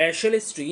অ্যাশেলেস্ট্রি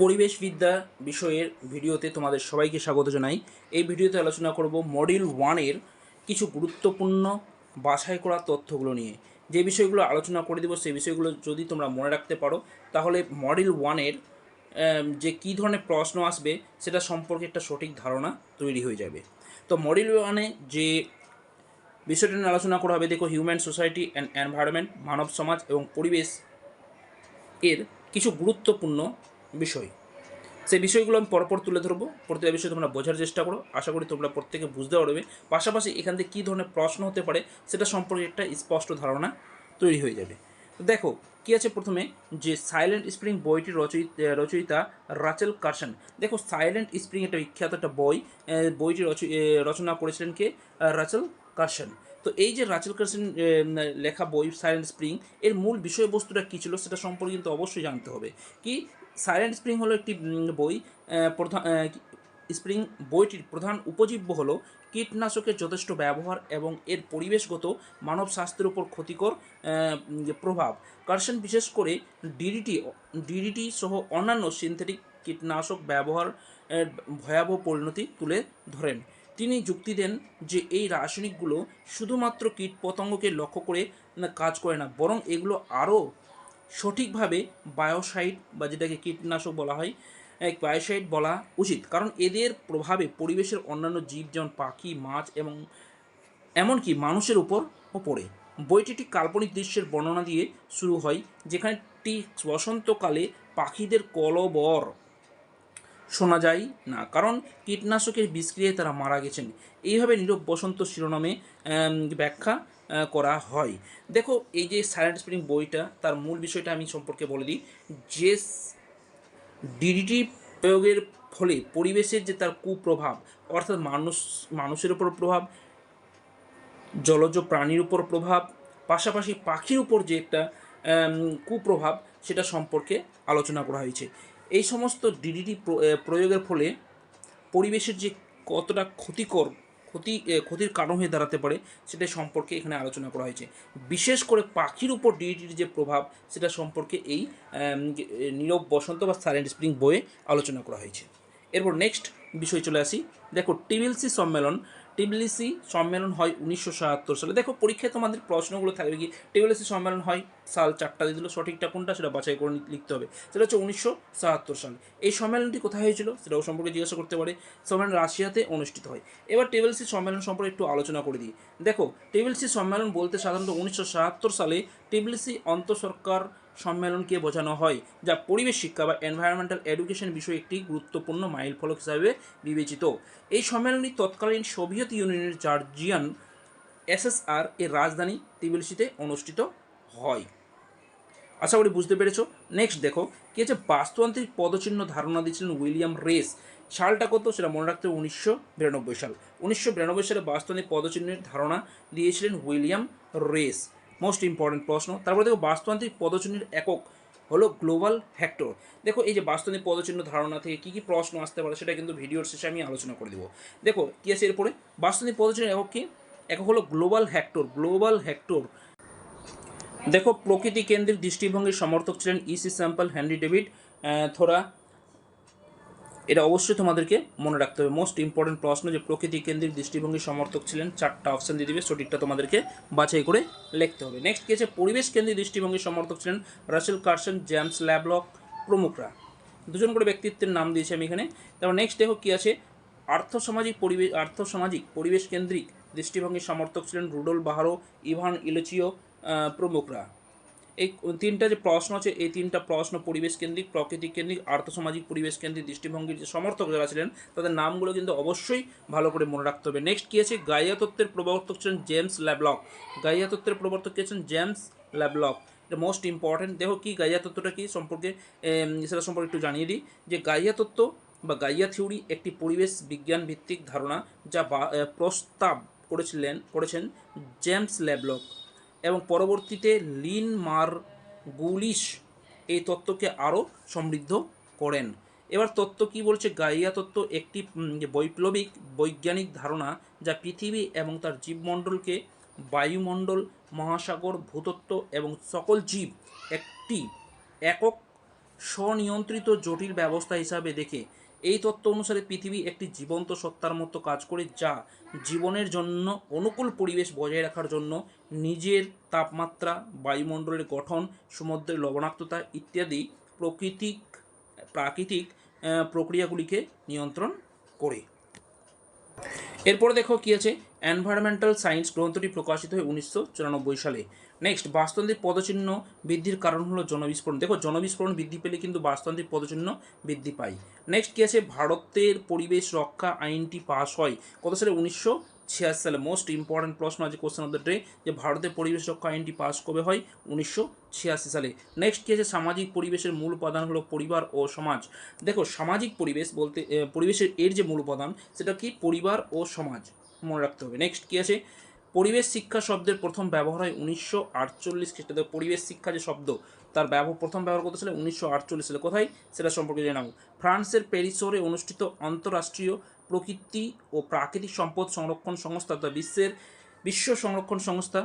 পরিবেশবিদ্যা বিষয়ের ভিডিওতে তোমাদের সবাইকে স্বাগত জানাই। এই ভিডিওতে আলোচনা করব মডিউল ওয়ানের কিছু গুরুত্বপূর্ণ বাছাই করা তথ্যগুলো নিয়ে। যে বিষয়গুলো আলোচনা করে দেবো, সেই বিষয়গুলো যদি তোমরা মনে রাখতে পারো, তাহলে মডিউল ওয়ানের যে কী ধরনের প্রশ্ন আসবে, সেটা সম্পর্কে একটা সঠিক ধারণা তৈরি হয়ে যাবে। তো মডিউল ওয়ানে যে বিষয়টা নিয়ে আলোচনা করা হবে, দেখো, হিউম্যান সোসাইটি অ্যান্ড এনভায়রনমেন্ট, মানব সমাজ এবং পরিবেশ এর কিছু গুরুত্বপূর্ণ বিষয়। সেই বিষয়গুলো আমি পরপর তুলে ধরবো। প্রতিটা বিষয় তোমরা বোঝার চেষ্টা করো। আশা করি তোমরা প্রত্যেকে বুঝতে পারবে। পাশাপাশি এখান থেকে কী ধরনের প্রশ্ন হতে পারে, সেটা সম্পর্কে একটা স্পষ্ট ধারণা তৈরি হয়ে যাবে। দেখো, কি আছে প্রথমে? যে সাইলেন্ট স্প্রিং বইটির রচয়িত, রচয়িতা রাচেল কার্সন। দেখো সাইলেন্ট স্প্রিং একটা বিখ্যাত একটা বই। বইটি রচনা করেছিলেন কে? Rachel Carson. তো এই যে রাচেল কার্সন লেখা বই সাইলেন্ট স্প্রিং এর মূল বিষয়বস্তুটা কী ছিল সেটা সম্পর্কে কিন্তু অবশ্যই জানতে হবে। কি? সাইলেন্ট স্প্রিং হলো একটি বই প্রধান স্প্রিং বইটির প্রধান উপজীব্য হলো কীটনাশকের যথেষ্ট ব্যবহার এবং এর পরিবেশগত মানব স্বাস্থ্যের উপর ক্ষতিকর প্রভাব। কার্সন বিশেষ করে ডিডিটি ডিডিটি সহ অন্যান্য সিনথেটিক কীটনাশক ব্যবহার ভয়াবহ পরিণতি তুলে ধরেন। তিনি যুক্তি দেন যে এই রাসায়নিকগুলো শুধুমাত্র কীটপতঙ্গকে লক্ষ্য করে কাজ করে না, বরং এগুলো আরও সঠিকভাবে বায়োসাইড বা যেটাকে কীটনাশক বলা হয়, এক বায়োসাইড বলা উচিত। কারণ এদের প্রভাবে পরিবেশের অন্যান্য জীব যেমন পাখি, মাছ এবং এমনকি মানুষের উপর পড়ে। বইটি একটি কাল্পনিক দৃশ্যের বর্ণনা দিয়ে শুরু হয়, যেখানে একটি বসন্তকালে পাখিদের কলবর শোনা যায় না। কারণ কীটনাশকের বিষক্রিয়ায় তারা মারা গেছেন। এইভাবে নীরব বসন্ত শিরোনামে ব্যাখ্যা করা হয়। দেখো, এই যে সাইলেন্ট স্প্রিং বইটা, তার মূল বিষয়টা আমি সম্পর্কে বলে দিই। যে ডিডিটি প্রয়োগের ফলে পরিবেশের যে তার কুপ্রভাব, অর্থাৎ মানুষ, মানুষের উপর প্রভাব, জলজ প্রাণীর উপর প্রভাব, পাশাপাশি পাখির উপর যে একটা কুপ্রভাব, সেটা সম্পর্কে আলোচনা করা হয়েছে। এই সমস্ত ডিডিটি প্রয়োগের ফলে পরিবেশের যে কতটা ক্ষতিকর, ক্ষতি ক্ষতির কারণ হয়ে দাঁড়াতে পারে সেটা সম্পর্কে এখানে আলোচনা করা হয়েছে। বিশেষ করে পাখির উপর ডিডিটির যে প্রভাব, সেটা সম্পর্কে এই নীরব বসন্ত বা সাইলেন্ট স্প্রিং বইয়ে আলোচনা করা হয়েছে। এরপর নেক্সট বিষয় চলে আসি। দেখো টিবিএলসি সম্মেলন টিবিএলসি সম্মেলন হয় উনিশশো সাতাত্তর সালে। দেখো, পরীক্ষায় তোমাদের প্রশ্নগুলো থাকবে কি? টিবিএলসি সম্মেলন হয় সাল চারটা দিয়ে দিল। সঠিকটা কোনটা সেটা বাছাই করে লিখতে হবে। সেটা হচ্ছে উনিশশো সাতাত্তর সাল। এই সম্মেলনটি কোথায় হয়েছিল? সেটাও সম্পর্কে জিজ্ঞাসা করতে পারে। সম্মেলন রাশিয়াতে অনুষ্ঠিত হয়। এবার টেবিলসি সম্মেলন সম্পর্কে একটু আলোচনা করে দিই। দেখো, টেবিলসি সম্মেলন বলতে সাধারণত উনিশশো সাতাত্তর সালে টেবিলসি অন্তঃসরকার সম্মেলনকে বোঝানো হয়, যা পরিবেশ শিক্ষা বা এনভায়রনমেন্টাল এডুকেশন বিষয়ে একটি গুরুত্বপূর্ণ মাইল ফলক হিসাবে বিবেচিত। এই সম্মেলনটি তৎকালীন সোভিয়েত ইউনিয়নের জার্জিয়ান এসএসআর এর রাজধানী টিবিলসিতে অনুষ্ঠিত হয়। আশা করি বুঝতে পেরেছ। নেক্সট দেখো, কি হচ্ছে বাস্তুতান্ত্রিক পদচিহ্ন ধারণা দিয়েছিলেন উইলিয়াম রেস, সালটা কত সেটা মনে রাখতে উনিশশো বিরানব্বই সাল। উনিশশো বিরানব্বই সালে বাস্তুতান্ত্রিক পদচিহ্নের ধারণা দিয়েছিলেন উইলিয়াম রেস। মোস্ট ইম্পর্টেন্ট প্রশ্ন। তারপরে দেখো বাস্তুতান্ত্রিক পদচিহ্নের একক হলো গ্লোবাল হেক্টর দেখো এই যে বাস্তুতান্ত্রিক পদচিহ্ন ধারণা থেকে কী কী প্রশ্ন আসতে পারে সেটা কিন্তু ভিডিওর শেষে আমি আলোচনা করে দেবো। দেখো কী আছে এরপরে? বাস্তুতান্ত্রিক পদচিহ্নের একক কি? একক হলো গ্লোবাল হেক্টর গ্লোবাল হেক্টর দেখো প্রকৃতি কেন্দ্রিক দৃষ্টিভঙ্গির সমর্থক ছিলেন E C Semple Henry David Thoreau এটা অবশ্যই তোমাদেরকে মনে রাখতে হবে। মোস্ট ইম্পর্টেন্ট প্রশ্ন যে প্রকৃতি কেন্দ্রিক দৃষ্টিভঙ্গি সমর্থক ছিলেন, চারটা অপশন দিয়ে দিবে, সঠিকটা তোমাদেরকে বাছাই করে লিখতে হবে। নেক্সট কি আছে? পরিবেশ কেন্দ্রিক দৃষ্টিভঙ্গির সমর্থক ছিলেন রাসেল কার্সন, জেমস ল্যাবলক, প্রমুখরা। দুজন করে ব্যক্তিত্বের নাম দিয়েছি আমি এখানে। তারপর নেক্সট দেখো কি আছে? আর্থসামাজিক পরিবেশ আর্থসামাজিক পরিবেশ কেন্দ্রিক দৃষ্টিভঙ্গির সমর্থক ছিলেন রুডল বাহারো, ইভান ইলেচিও প্রমুখরা। এই তিনটা যে প্রশ্ন আছে, এই তিনটা প্রশ্ন পরিবেশ কেন্দ্রিক, প্রকৃতি কেন্দ্রিক, আর্থসামাজিক পরিবেশ কেন্দ্রিক, দৃষ্টিভঙ্গির যে সমর্থক যারা ছিলেন, তাদের নামগুলো কিন্তু অবশ্যই ভালো করে মনে রাখতে হবে। নেক্সট কী আছে? গাইয়া তত্ত্বের প্রবর্তক ছিলেন জেমস ল্যাবলক গাইয়া তত্ত্বের প্রবর্তক কে ছিলেন? জেমস ল্যাবলক এটা মোস্ট ইম্পর্টেন্ট দেখো কি, গাইয়া তত্ত্বটা কি সম্পর্কে সেটা সম্পর্কে একটু জানিয়ে দিই। যে গাইয়া তত্ত্ব বা গাইয়া থিওরি একটি পরিবেশ বিজ্ঞান ভিত্তিক ধারণা যা প্রস্তাব করেছিলেন, করেছেন জেমস ল্যাবলক এবং পরবর্তীতে লিন মার গুলিশ এই তত্ত্বকে আরও সমৃদ্ধ করেন। এবার তত্ত্ব কি বলছে? গাইয়া তত্ত্ব একটি বৈপ্লবিক, বৈজ্ঞানিক ধারণা যা পৃথিবী এবং তার জীবমণ্ডলকে বায়ুমণ্ডল, মহাসাগর, ভূতত্ত্ব এবং সকল জীব একটি একক স্বনিয়ন্ত্রিত জটিল ব্যবস্থা হিসাবে দেখে এই তত্ত্ব অনুসারে পৃথিবী একটি জীবন্ত সত্তার মতো কাজ করে যা জীবনের জন্য অনুকূল পরিবেশ বজায় রাখার জন্য নিজের তাপমাত্রা, বায়ুমণ্ডলের গঠন, সমুদ্রের লবণাক্ততা ইত্যাদি প্রকৃতিক, প্রাকৃতিক প্রক্রিয়াগুলিকে নিয়ন্ত্রণ করে। এরপরে দেখো কি আছে? এনভায়রনমেন্টাল সায়েন্স গ্রন্থটি প্রকাশিত হয় উনিশশো চুরানব্বই সালে। নেক্সট বাস্তুতান্ত্রিক পদচিহ্ন বৃদ্ধির কারণ হলো জনবিস্ফোরণ। দেখো, জনবিস্ফোরণ বৃদ্ধি পেলে কিন্তু বাস্তুতান্ত্রিক পদচিহ্ন বৃদ্ধি পায়। নেক্সট কি আছে? ভারতের পরিবেশ রক্ষা আইনটি পাস হয়। কত সালে? উনিশশো ছিয়াশি সালে। মোস্ট ইম্পর্ট্যান্ট প্রশ্ন আছে কোশ্চেন অফ দ্য ডে যে ভারতের পরিবেশ রক্ষা আইনটি পাস কবে হয়? উনিশশো ছিয়াশি সালে। নেক্সট কি আছে? সামাজিক পরিবেশের মূল উপাদান হলো পরিবার ও সমাজ। দেখো, সামাজিক পরিবেশ বলতে পরিবেশের এর যে মূল উপাদান, সেটা কি? পরিবার ও সমাজ। মনে রাখতে হবে। নেক্সট কি আছে? পরিবেশ শিক্ষা শব্দের প্রথম ব্যবহার হয় উনিশশো আটচল্লিশ খ্রিস্টাব্দে। পরিবেশ শিক্ষা যে শব্দ, তার ব্যবহার প্রথম ব্যবহার করতে সালে? উনিশশো আটচল্লিশ সালে। কোথায়? সেটা সম্পর্কে জেনে ফ্রান্সের প্যারিস শহরে অনুষ্ঠিত আন্তঃরাষ্ট্রীয় প্রকৃতি ও প্রাকৃতিক সম্পদ সংরক্ষণ সংস্থা তথা বিশ্বের বিশ্ব সংরক্ষণ সংস্থা,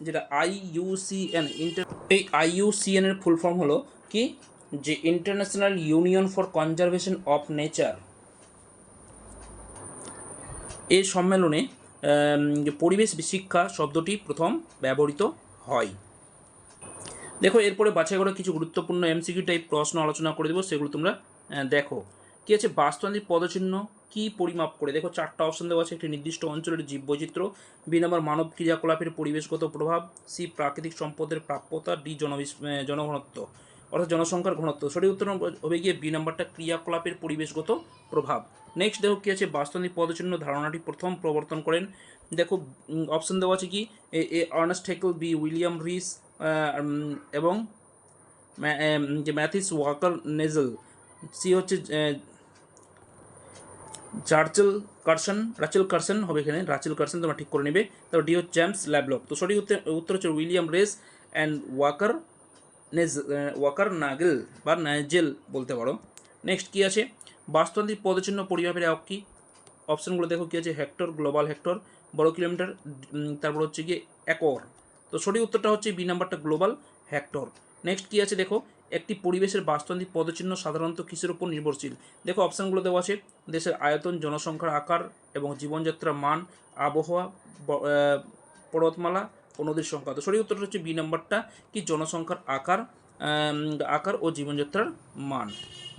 যেটা আইইউসিএন ইন্টার এই আইইউসিএন এর ফুল ফর্ম হলো কি? যে International Union for Conservation of Nature. এই সম্মেলনে পরিবেশ শিক্ষা শব্দটি প্রথম ব্যবহৃত হয়। দেখো, এরপরে বাছাই করা কিছু গুরুত্বপূর্ণ এমসিকিউ টাইপ প্রশ্ন আলোচনা করে দেবো, সেগুলো তোমরা দেখো। কী আছে? বাস্তুতান্ত্রিক পদচিহ্ন কি পরিমাপ করে? দেখো, চারটা অপশন দেওয়া আছে, একটি নির্দিষ্ট অঞ্চলের জীববৈচিত্র্য বি নম্বর মানব ক্রিয়াকলাপের পরিবেশগত প্রভাব সি প্রাকৃতিক সম্পদের প্রাপ্যতা ডি জনবিস জনঘনত্ব। অর্থাৎ জনসংখ্যার ঘনত্ব। সঠিক উত্তর হবে গিয়ে বি নাম্বারটা, ক্রিয়াকলাপের পরিবেশগত প্রভাব। নেক্সট দেখো কী আছে বাস্তবিক পদচিহ্ন ধারণাটি প্রথম প্রবর্তন করেন। দেখো অপশন দেওয়া আছে কি? A Ernest Haeckel B William Rees এবং যে ম্যাথিস ওয়াকার নেজেল সি হচ্ছে চার্চেল কার্সন রাচেল কার্সন হবে এখানে। রাচেল কার্সন তোমরা ঠিক করে নেবে। তারপর ডি হচ্ছে জ্যামস ল্যাবলক তো সঠিক উত্তর উত্তর হচ্ছে উইলিয়াম রেস অ্যান্ড ওয়াকার নেজ ওয়াকার নাগেল বা নাইজেল বলতে পারো। নেক্সট কী আছে? বাস্তুতান্ত্রিক পদচিহ্ন পরিমাপের একক কী? অপশানগুলো দেখো কী আছে? হেক্টর গ্লোবাল হেক্টর বড় কিলোমিটার তারপর হচ্ছে গিয়ে একর। তো সঠিক উত্তরটা হচ্ছে বি নাম্বারটা গ্লোবাল হেক্টর নেক্সট কী আছে দেখো? একটি পরিবেশের বাস্তুতান্ত্রিক পদচিহ্ন সাধারণত কিসের উপর নির্ভরশীল? দেখো অপশানগুলো দেওয়া আছে। দেশের আয়তন, জনসংখ্যার আকার এবং জীবনযাত্রার মান, আবহাওয়া পর্বতমালা নদীর সংখ্যা তো সঠিক উত্তরটা হচ্ছে বি নাম্বারটা, কি জনসংখ্যার আকার আকার ও জীবনযাত্রার মান।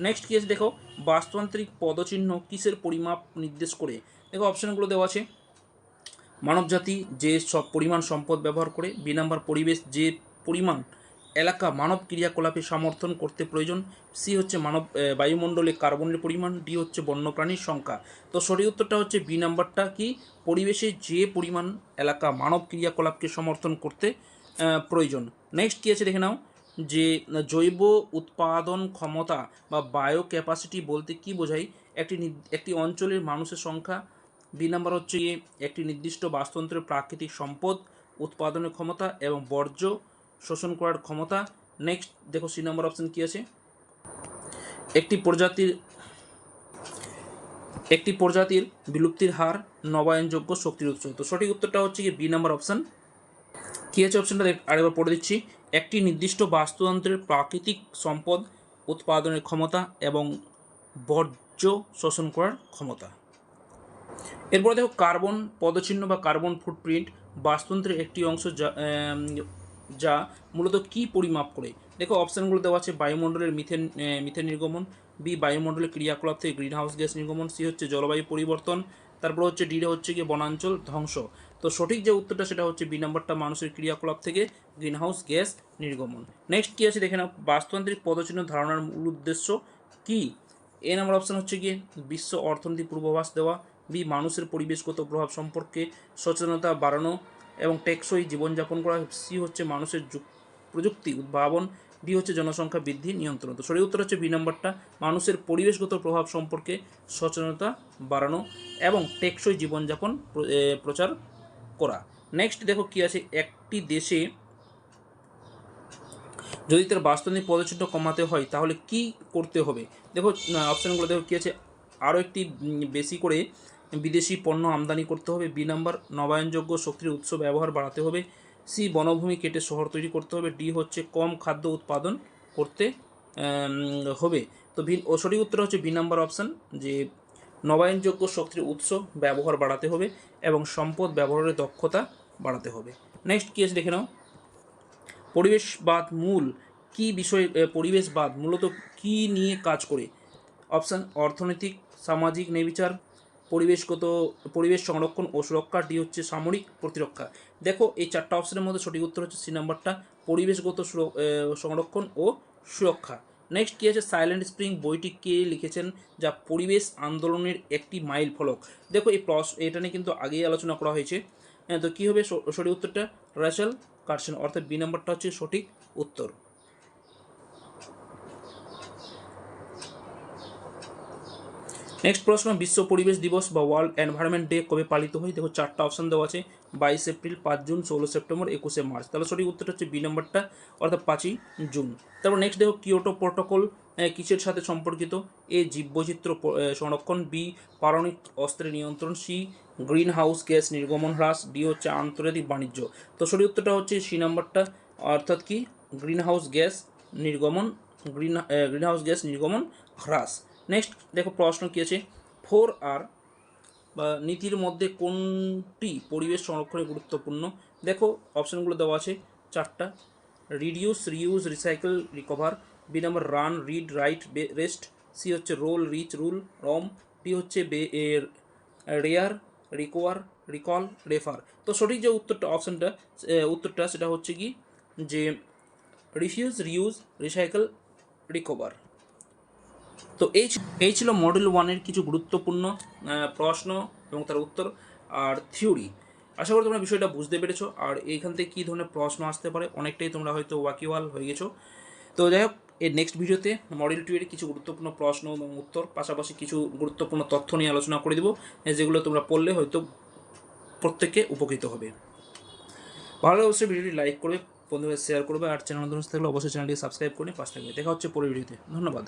নেক্সট কি আছে দেখো, বাস্তুতান্ত্রিক পদচিহ্ন কিসের পরিমাপ নির্দেশ করে? দেখো অপশানগুলো দেওয়া আছে। মানবজাতি যে সব পরিমাণ সম্পদ ব্যবহার করে, বি নাম্বার পরিবেশ যে পরিমাণ এলাকা মানব ক্রিয়াকলাপে সমর্থন করতে প্রয়োজন। সি হচ্ছে মানব বায়ুমণ্ডলে কার্বনের পরিমাণ ডি হচ্ছে বন্যপ্রাণীর সংখ্যা। তো সঠিক উত্তরটা হচ্ছে বি নাম্বারটা কি? পরিবেশে যে পরিমাণ এলাকা মানব ক্রিয়াকলাপকে সমর্থন করতে প্রয়োজন। নেক্সট কী আছে দেখে নাও? যে, জৈব উৎপাদন ক্ষমতা বা বায়ো ক্যাপাসিটি বলতে কি বোঝায়? একটি একটি অঞ্চলের মানুষের সংখ্যা। বি নাম্বার হচ্ছে একটি নির্দিষ্ট বাস্তুতন্ত্রের প্রাকৃতিক সম্পদ, উৎপাদনের ক্ষমতা এবং বর্জ্য শোষণ করার ক্ষমতা। নেক্সট দেখো সি নাম্বার অপশন কী আছে? একটি প্রজাতির একটি প্রজাতির বিলুপ্তির হার নবায়নযোগ্য শক্তির উৎস। তো সঠিক উত্তরটা হচ্ছে কি বি নাম্বার অপশন কী আছে অপশনটা আরেকবার পড়ে দিচ্ছি। একটি নির্দিষ্ট বাস্তুতন্ত্রের প্রাকৃতিক সম্পদ উৎপাদনের ক্ষমতা এবং বর্জ্য শোষণ করার ক্ষমতা। এরপরে দেখো কার্বন পদচিহ্ন বা কার্বন ফুটপ্রিন্ট বাস্তুতন্ত্রের একটি অংশ যা যা মূলত কি পরিমাপ করে? দেখো, অপশানগুলো দেওয়া আছে বায়ুমণ্ডলের মিথেন মিথেন নির্গমন বি বায়ুমণ্ডলের ক্রিয়াকলাপ থেকে গ্রিন হাউস গ্যাস নির্গমন সি হচ্ছে জলবায়ু পরিবর্তন, তারপর হচ্ছে ডি হচ্ছে গিয়ে বনাঞ্চল ধ্বংস। তো সঠিক যে উত্তরটা, সেটা হচ্ছে বি নাম্বারটা মানুষের ক্রিয়াকলাপ থেকে গ্রিন হাউস গ্যাস নির্গমন। নেক্সট কী আছে? দেখে নাও, বাস্তুতান্ত্রিক পদচিহ্ন ধারণার মূল উদ্দেশ্য কী? এ নাম্বার অপশান হচ্ছে গিয়ে বিশ্ব অর্থনীতি পূর্বাভাস দেওয়া বি মানুষের পরিবেশগত প্রভাব সম্পর্কে সচেতনতা বাড়ানো এবং টেকসই জীবনযাপন করা সি হচ্ছে মানুষের যুক- প্রযুক্তি উদ্ভাবন, ডি হচ্ছে জনসংখ্যা বৃদ্ধি, নিয়ন্ত্রণ। তো সঠিক উত্তর হচ্ছে বি নম্বরটা, মানুষের পরিবেশগত প্রভাব সম্পর্কে সচেতনতা বাড়ানো এবং টেকসই জীবনযাপন প্রচার করা। নেক্সট দেখো কি আছে, একটি দেশে যদি তার বাস্তবিক পদচিহ্ন কমাতে হয়, তাহলে কি করতে হবে? দেখো অপশানগুলো দেখো কী আছে আরও একটি বেশি করে বিদেশি পণ্য আমদানি করতে হবে। বি নাম্বার, নবায়নযোগ্য শক্তির উৎস ব্যবহার বাড়াতে হবে। সি, বনভূমি কেটে শহর তৈরি করতে হবে। ডি হচ্ছে কম খাদ্য উৎপাদন করতে হবে। তো ভি ও সঠিক উত্তর হচ্ছে বি নাম্বার অপশান, যে নবায়নযোগ্য শক্তির উৎস ব্যবহার বাড়াতে হবে এবং সম্পদ ব্যবহারের দক্ষতা বাড়াতে হবে। নেক্সট কি আছে দেখে নাও। পরিবেশবাদ মূল, কি বিষয় পরিবেশবাদ মূলত কি নিয়ে কাজ করে? অপশান, অর্থনৈতিক, সামাজিক নেবিচার পরিবেশগত পরিবেশ সংরক্ষণ ও সুরক্ষা ডি হচ্ছে সামরিক প্রতিরক্ষা। দেখো এই চারটা অপশনের মধ্যে সঠিক উত্তর হচ্ছে সি নাম্বারটা পরিবেশগত সংরক্ষণ ও সুরক্ষা। নেক্সট কী আছে? সাইলেন্ট স্প্রিং বইটি কে লিখেছেন? যা পরিবেশ আন্দোলনের একটি মাইল ফলক। দেখো এই প্রস এটা নিয়ে কিন্তু আগেই আলোচনা করা হয়েছে। হ্যাঁ, তো কী হবে? সঠিক উত্তরটা? রাসেল কার্সন অর্থাৎ বি নাম্বারটা হচ্ছে সঠিক উত্তর। নেক্সট প্রশ্ন, বিশ্ব পরিবেশ দিবস বা ওয়ার্ল্ড এনভায়রনমেন্ট ডে কবে পালিত হয়? দেখো, চারটা অপশন দেওয়া আছে। বাইশ এপ্রিল, পাঁচ জুন, ষোলো সেপ্টেম্বর, একুশে মার্চ। তাহলে সঠিক উত্তরটা হচ্ছে বি নাম্বারটা, অর্থাৎ পাঁচই জুন। তারপর নেক্সট দেখো কিয়োটো প্রোটোকল কিসের সাথে সম্পর্কিত? এ, জীববৈচিত্র্য সংরক্ষণ, বি, পারমাণবিক অস্ত্রের নিয়ন্ত্রণ, সি গ্রিন হাউস গ্যাস নির্গমন হ্রাস, ডি, হচ্ছে আন্তর্জাতিক বাণিজ্য। তো সঠিক উত্তরটা হচ্ছে সি নাম্বারটা, অর্থাৎ কি? গ্রিন হাউস গ্যাস নির্গমন, গ্রিন গ্রিন হাউস গ্যাস নির্গমন হ্রাস। নেক্সট দেখো প্রশ্ন কী আছে? ফোর আর, বা নীতির মধ্যে কোনটি পরিবেশ সংরক্ষণে গুরুত্বপূর্ণ? দেখো অপশানগুলো দেওয়া আছে চারটা। Reduce reuse recycle recover B number run read write rest C হচ্ছে roll reach rule rum D হচ্ছে বে এর রেয়ার রিকোয়ার রিকল রেফার তো সঠিক যে উত্তরটা অপশানটা উত্তরটা, সেটা হচ্ছে কি? যে রিফিউজ রিউজ রিসাইকেল রিকভার তো এই এই ছিল মডেল ওয়ানের কিছু গুরুত্বপূর্ণ প্রশ্ন এবং তার উত্তর আর থিওরি আশা করি তোমরা বিষয়টা বুঝতে পেরেছ। আর এইখান থেকে কী ধরনের প্রশ্ন আসতে পারে, অনেকটাই তোমরা হয়তো ওয়াকিওয়াল হয়ে গেছো। তো যাই হোক, এর নেক্সট ভিডিওতে মডেল টু এর কিছু গুরুত্বপূর্ণ প্রশ্ন এবং উত্তর, পাশাপাশি কিছু গুরুত্বপূর্ণ তথ্য নিয়ে আলোচনা করে দেবো যেগুলো তোমরা পড়লে হয়তো প্রত্যেককে উপকৃত হবে। ভালো অবশ্যই ভিডিওটি লাইক করবে, বন্ধুদের শেয়ার করবে, আর চ্যানেল নতুন থাকলে অবশ্যই চ্যানেলটি সাবস্ক্রাইব করে পাশ থাকবে। দেখা হচ্ছে পরের ভিডিওতে ধন্যবাদ।